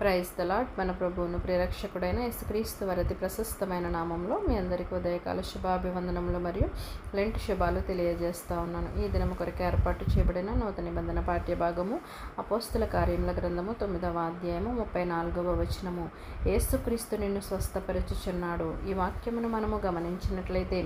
Praise తలాట్ మన ప్రభువును ప్రిరక్షకుడైన యేసుక్రీస్తు వరతి ప్రశస్తమైన నామంలో మీ అందరికీ ఉదయకాల శుభాభివందనములు మరియు లెంట్ శుభాలు తెలియజేస్తూ ఉన్నాను. ఈ దినం కొరకు ఏర్పాటు చేయబడిన నూతన నిబంధన పాఠ్య భాగము అపోస్తుల కార్యముల గ్రంథము తొమ్మిదవ అధ్యాయము ముప్పై నాలుగవ వచనము. యేసుక్రీస్తు నిన్ను స్వస్థపరచుచున్నాడు. ఈ వాక్యమును మనము గమనించినట్లయితే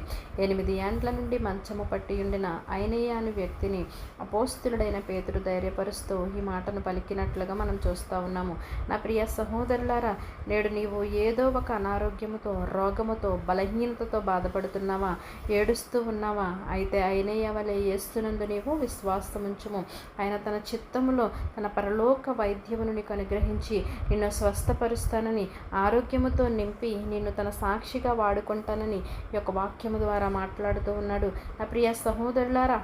ఎనిమిది ఏండ్ల నుండి మంచము పట్టి ఉండిన అయినయ్య అనే వ్యక్తిని అపోస్తులుడైన పేతుడు ధైర్యపరుస్తూ ఈ మాటను పలికినట్లుగా మనం చూస్తూ ఉన్నాము. నా ప్రియ సహోదరులారా నేడు నీవు ఏదో ఒక అనారోగ్యముతో రోగముతో బలహీనతతో బాధపడుతున్నావా? ఏడుస్తూ ఉన్నావా? అయితే అయినయ్య వలె ఏస్తున్నందు నీవు విశ్వాసముంచుము. ఆయన తన చిత్తములో తన పరలోక వైద్యమును నీకు అనుగ్రహించి నిన్ను స్వస్థపరుస్తానని ఆరోగ్యముతో నింపి నిన్ను తన సాక్షిగా వాడుకుంటానని ఈ యొక్క వాక్యము ద్వారా మాట్లాడుతూ ఉన్నాడు. నా ప్రియ సహోదరులారా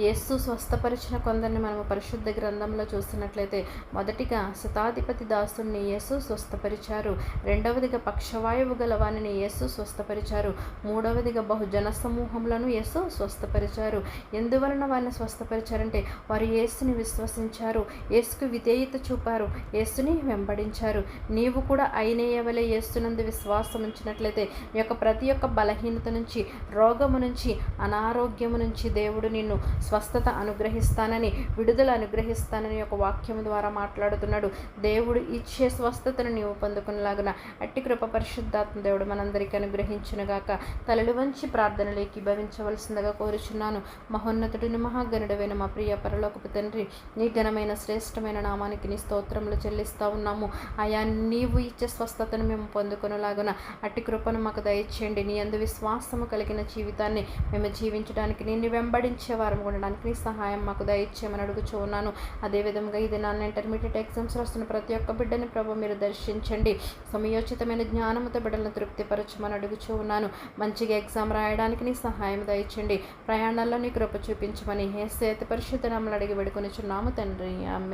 యేసు స్వస్థపరిచిన కొందరిని మనము పరిశుద్ధ గ్రంథంలో చూస్తున్నట్లయితే మొదటిగా శతాధిపతి దాసుని యేసు స్వస్థపరిచారు. రెండవదిగా పక్షవాయువు గల వాణిని యేసు స్వస్థపరిచారు. మూడవదిగా బహుజన సమూహములను యేసు స్వస్థపరిచారు. ఎందువలన వారిని స్వస్థపరిచారంటే వారు యేసుని విశ్వసించారు. యేసుకు విధేయత చూపారు. యేసుని వెంబడించారు. నీవు కూడా అయినేయవలే యేసునందు విశ్వాసం ఉంచినట్లయితే యొక్క ప్రతి ఒక్క బలహీనత నుంచి రోగము నుంచి అనారోగ్యము నుంచి దేవుడు నిన్ను స్వస్థత అనుగ్రహిస్తానని విడుదల అనుగ్రహిస్తానని ఒక వాక్యం ద్వారా మాట్లాడుతున్నాడు. దేవుడు ఇచ్చే స్వస్థతను నీవు పొందుకునేలాగున అట్టి కృప పరిశుద్ధాత్మ దేవుడు మనందరికీ అనుగ్రహించునుగాక. తలలు వంచి ప్రార్థనలేకి భవించవలసిందిగా కోరుచున్నాను. మహోన్నతుడిని మహాగణుడవైన మా ప్రియ పరలోకపు తండ్రి నీ ఘనమైన శ్రేష్టమైన నామానికి నీ స్తోత్రములు చెల్లిస్తూ ఉన్నాము. ఆయా నీవు ఇచ్చే స్వస్థతను మేము పొందుకునేలాగున అట్టి కృపను మాకు దయచేయండి. నీ అందు విశ్వాసము కలిగిన జీవితాన్ని మేము జీవించడానికి నిన్ను వెంబడించే వారం కూడా ఉండడానికి సహాయం మాకు దయచేయమని అడుగుచూ ఉన్నాను. అదేవిధంగా ఇది నాన్న ఇంటర్మీడియట్ ఎగ్జామ్స్ వస్తున్న ప్రతి ఒక్క బిడ్డని ప్రభు మీరు దర్శించండి. సమయోచితమైన జ్ఞానంతో బిడ్డలను తృప్తిపరచమని అడుగుచూ ఉన్నాను. మంచిగా ఎగ్జామ్ రాయడానికి నీ సహాయం దయచండి. ప్రయాణాల్లో నీ కృప చూపించమని హేసేతి పరిశుద్ధ నమ్మలు అడిగి చున్నాము తండ్రి. ఆమె